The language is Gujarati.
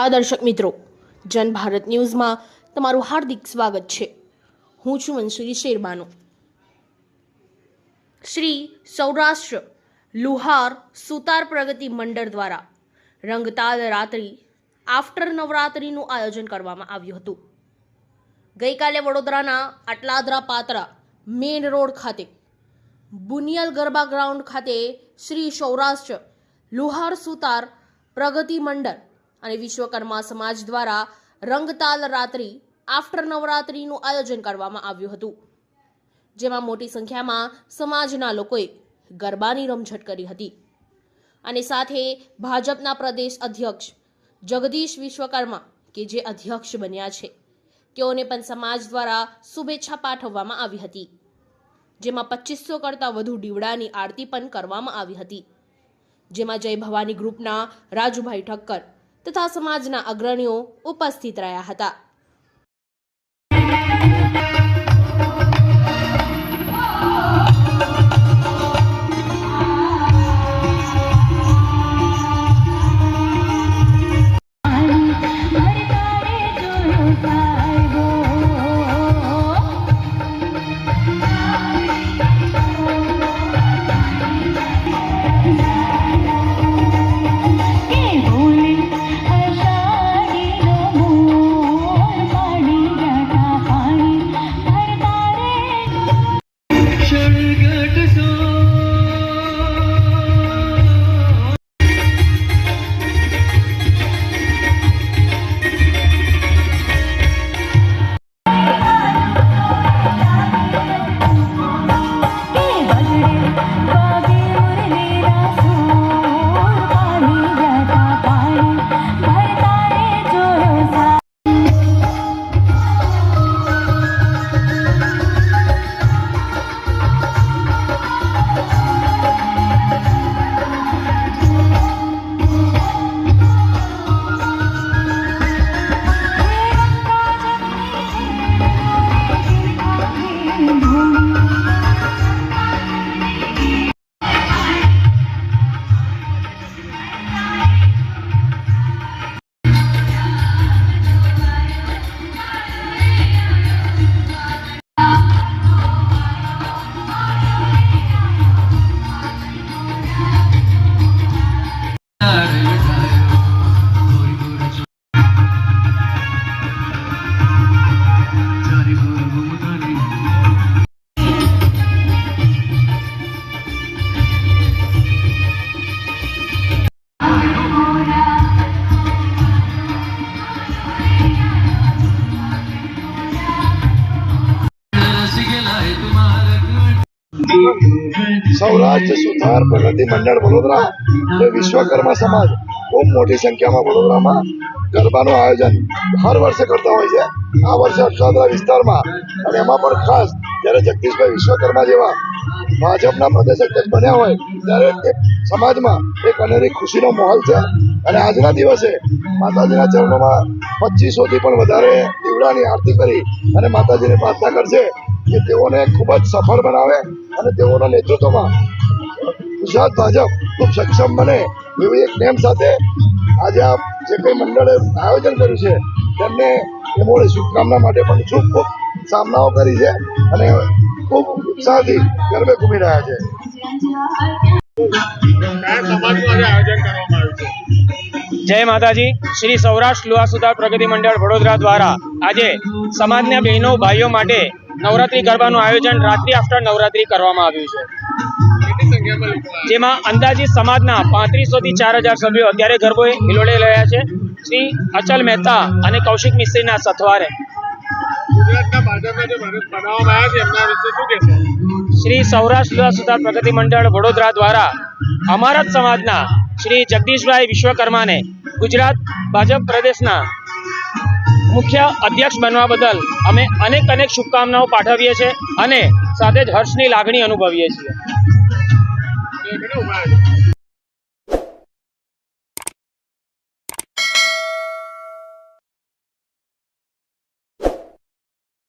નમસ્કાર દર્શક મિત્રો. જન ભારત ન્યૂઝમાં તમારું હાર્દિક સ્વાગત છે. હું છું મંસૂરી શેરબાનો. શ્રી સૌરાષ્ટ્ર લુહાર સુતાર પ્રગતિ મંડળ દ્વારા રંગતાલ રાત્રિ આફ્ટર નવરાત્રિનું આયોજન કરવામાં આવ્યું હતું. ગઈકાલે વડોદરાના આટલાદરા પાત્રા મેઇન રોડ ખાતે, બુનિયલ ગરબા ગ્રાઉન્ડ ખાતે શ્રી સૌરાષ્ટ્ર લુહાર સુતાર પ્રગતિ મંડળ અને વિશ્વકર્મા સમાજ દ્વારા રંગતાલ રાત્રિ, આફ્ટર નવરાત્રિનું આયોજન કરવામાં આવ્યું હતું. જેમાં મોટી સંખ્યામાં સમાજના લોકોએ ગરબાની રમઝટ કરી હતી. અને સાથે ભાજપના પ્રદેશ અધ્યક્ષ જગદીશ વિશ્વકર્મા, કે જે અધ્યક્ષ બન્યા છે, તેઓને પણ સમાજ દ્વારા શુભેચ્છા પાઠવવામાં આવી હતી. જેમાં પચીસો કરતાં વધુ દીવડાની આરતી પણ કરવામાં આવી હતી. જેમાં જય ભવાની ગ્રુપના રાજુભાઈ ઠક્કર તથા સમાજના અગ્રણીઓ ઉપસ્થિત રહ્યા હતા. સૌરાષ્ટ્ર સુથાર પ્રગતિ મંડળ વડોદરા અને વિશ્વકર્મા સમાજ બહુ મોટી સંખ્યામાં વડોદરામાં ગરબાનું આયોજન હર વર્ષે કરતા હોય છે. આ વર્ષે અક્ષાદરા વિસ્તારમાં અને એમાં પણ ખાસ જ્યારે જગદીશભાઈ વિશ્વકર્મા જેવા ભાજપના પ્રદેશ અધ્યક્ષ બન્યા હોય, ત્યારે સમાજમાં એક અનેરી ખુશીનો માહોલ છે. અને આજના દિવસે માતાજીના ચરણોમાં પચીસોથી પણ વધારે દીવડાની આરતી કરી અને માતાજીને પ્રાર્થના કરશે. કે તેઓને ખૂબ જ સફળ બનાવે અને તેઓના નેતૃત્વમાં ગુજરાત ભાજપ ખૂબ સક્ષમ બને એવી એક નેમ સાથે આજે આ જે કંઈ મંડળે આયોજન કર્યું છે, તેમને એમોડે શુભકામના માટે પણ ખૂબ ખૂબ સામનાઓ કરી છે અને ખૂબ ઉત્સાહથી ગરબે ઘૂમી રહ્યા છે. જય માતાજી. શ્રી સૌરાષ્ટ્ર લુવા સુધાર પ્રગતિ મંડળ વડોદરા દ્વારા આજે સમાજના બહેનો, ભાઈઓ માટે નવરાત્રી ગરબાનું આયોજન રાત્રિ આફ્ટર નવરાત્રી કરવામાં આવ્યું છે. જેમાં અંદાજિત સમાજના પાંત્રીસો થી ચાર હજાર સભ્યો અત્યારે ગરબો હિલોડે રહ્યા છે. શ્રી અચલ મહેતા અને કૌશિક મિસ્ત્રીના સથવારે. શ્રી સૌરાષ્ટ્ર સુધાર પ્રગતિ મંડળ વડોદરા દ્વારા અમારા જ સમાજના શ્રી જગદીશભાઈ વિશ્વકર્માને ગુજરાત ભાજપ પ્રદેશના મુખ્ય અધ્યક્ષ બનવા બદલ અમે અનેક અનેક શુભકામનાઓ પાઠવીએ છીએ અને સાથે જ હર્ષની લાગણી અનુભવીએ છીએ.